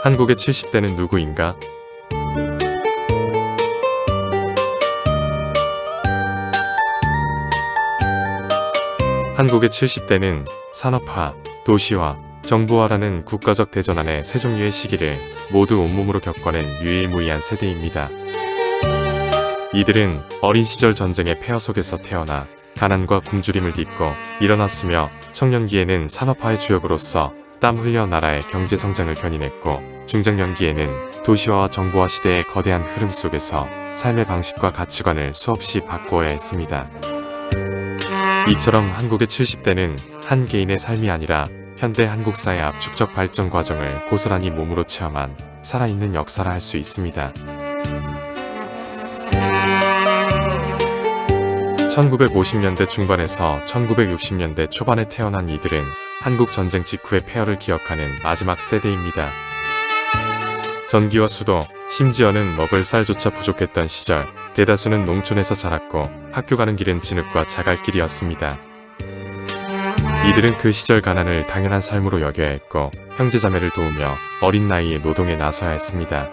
한국의 70대는 누구인가? 한국의 70대는 산업화, 도시화, 정부화라는 국가적 대전환의 세 종류의 시기를 모두 온몸으로 겪어낸 유일무이한 세대입니다. 이들은 어린 시절 전쟁의 폐허 속에서 태어나 가난과 굶주림을 딛고 일어났으며 청년기에는 산업화의 주역으로서 땀 흘려 나라의 경제 성장을 견인했고 중장년기에는 도시화와 정보화 시대의 거대한 흐름 속에서 삶의 방식과 가치관을 수없이 바꾸어야 했습니다. 이처럼 한국의 70대는 한 개인의 삶이 아니라 현대 한국사의 압축적 발전 과정을 고스란히 몸으로 체험한 살아있는 역사라 할 수 있습니다. 1950년대 중반에서 1960년대 초반에 태어난 이들은 한국 전쟁 직후의 폐허를 기억하는 마지막 세대입니다. 전기와 수도, 심지어는 먹을 쌀조차 부족했던 시절, 대다수는 농촌에서 자랐고 학교 가는 길은 진흙과 자갈길이었습니다. 이들은 그 시절 가난을 당연한 삶으로 여겨야 했고 형제자매를 도우며 어린 나이에 노동에 나서야 했습니다.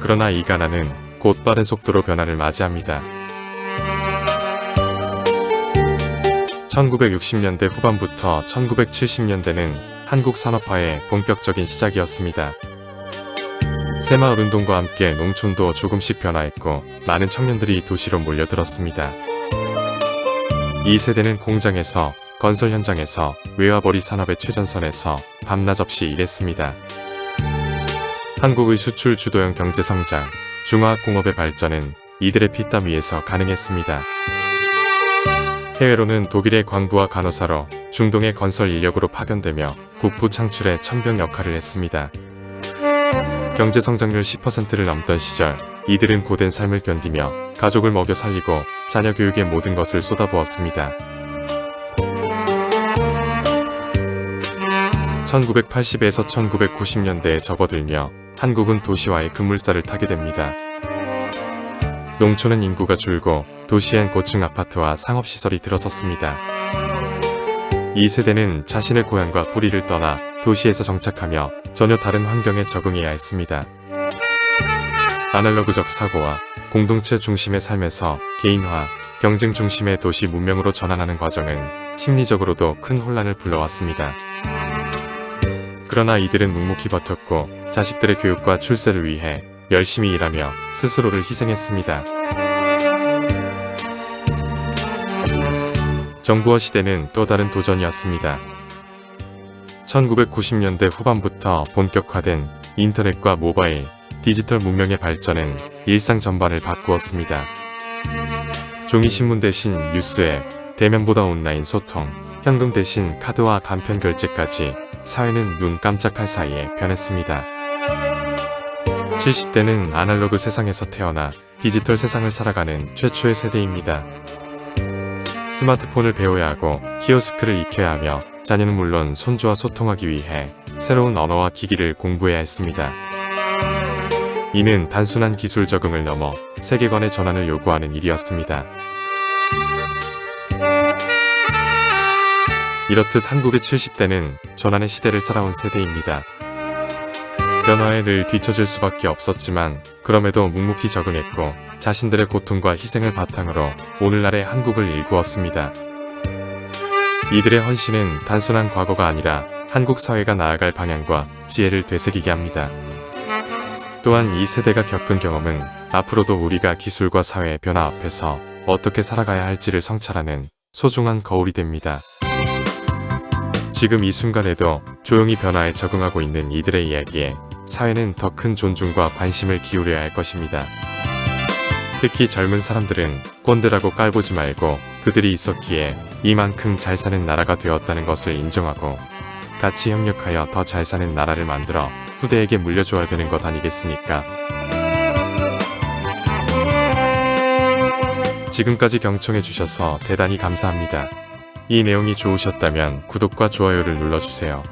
그러나 이 가난은 곧 빠른 속도로 변화를 맞이합니다. 1960년대 후반부터 1970년대는 한국 산업화의 본격적인 시작이었습니다. 새마을 운동과 함께 농촌도 조금씩 변화했고 많은 청년들이 도시로 몰려들었습니다. 이 세대는 공장에서 건설 현장에서 외화벌이 산업의 최전선에서 밤낮 없이 일했습니다. 한국의 수출 주도형 경제 성장, 중화학 공업의 발전은 이들의 피땀 위에서 가능했습니다. 해외로는 독일의 광부와 간호사로 중동의 건설 인력으로 파견되며 국부 창출에 천병 역할을 했습니다. 경제 성장률 10%를 넘던 시절 이들은 고된 삶을 견디며 가족을 먹여 살리고 자녀 교육에 모든 것을 쏟아부었습니다. 1980에서 1990년대에 접어들며 한국은 도시화의 급물살을 타게 됩니다. 농촌은 인구가 줄고 도시엔 고층 아파트와 상업시설이 들어섰습니다. 이 세대는 자신의 고향과 뿌리를 떠나 도시에서 정착하며 전혀 다른 환경에 적응해야 했습니다. 아날로그적 사고와 공동체 중심의 삶에서 개인화, 경쟁 중심의 도시 문명으로 전환하는 과정은 심리적으로도 큰 혼란을 불러왔습니다. 그러나 이들은 묵묵히 버텼고 자식들의 교육과 출세를 위해 열심히 일하며 스스로를 희생했습니다. 정부화 시대는 또 다른 도전이었습니다. 1990년대 후반부터 본격화된 인터넷과 모바일, 디지털 문명의 발전은 일상 전반을 바꾸었습니다. 종이신문 대신 뉴스앱, 대면보다 온라인 소통, 현금 대신 카드와 간편 결제까지 사회는 눈 깜짝할 사이에 변했습니다. 70대는 아날로그 세상에서 태어나 디지털 세상을 살아가는 최초의 세대입니다. 스마트폰을 배워야 하고 키오스크를 익혀야 하며 자녀는 물론 손주와 소통하기 위해 새로운 언어와 기기를 공부해야 했습니다. 이는 단순한 기술 적응을 넘어 세계관의 전환을 요구하는 일이었습니다. 이렇듯 한국의 70대는 전환의 시대를 살아온 세대입니다. 변화에 늘 뒤처질 수밖에 없었지만 그럼에도 묵묵히 적응했고 자신들의 고통과 희생을 바탕으로 오늘날의 한국을 일구었습니다. 이들의 헌신은 단순한 과거가 아니라 한국 사회가 나아갈 방향과 지혜를 되새기게 합니다. 또한 이 세대가 겪은 경험은 앞으로도 우리가 기술과 사회의 변화 앞에서 어떻게 살아가야 할지를 성찰하는 소중한 거울이 됩니다. 지금 이 순간에도 조용히 변화에 적응하고 있는 이들의 이야기에 사회는 더 큰 존중과 관심을 기울여야 할 것입니다. 특히 젊은 사람들은 꼰대라고 깔보지 말고 그들이 있었기에 이만큼 잘 사는 나라가 되었다는 것을 인정하고 같이 협력하여 더 잘 사는 나라를 만들어 후대에게 물려줘야 되는 것 아니겠습니까? 지금까지 경청해주셔서 대단히 감사합니다. 이 내용이 좋으셨다면 구독과 좋아요를 눌러주세요.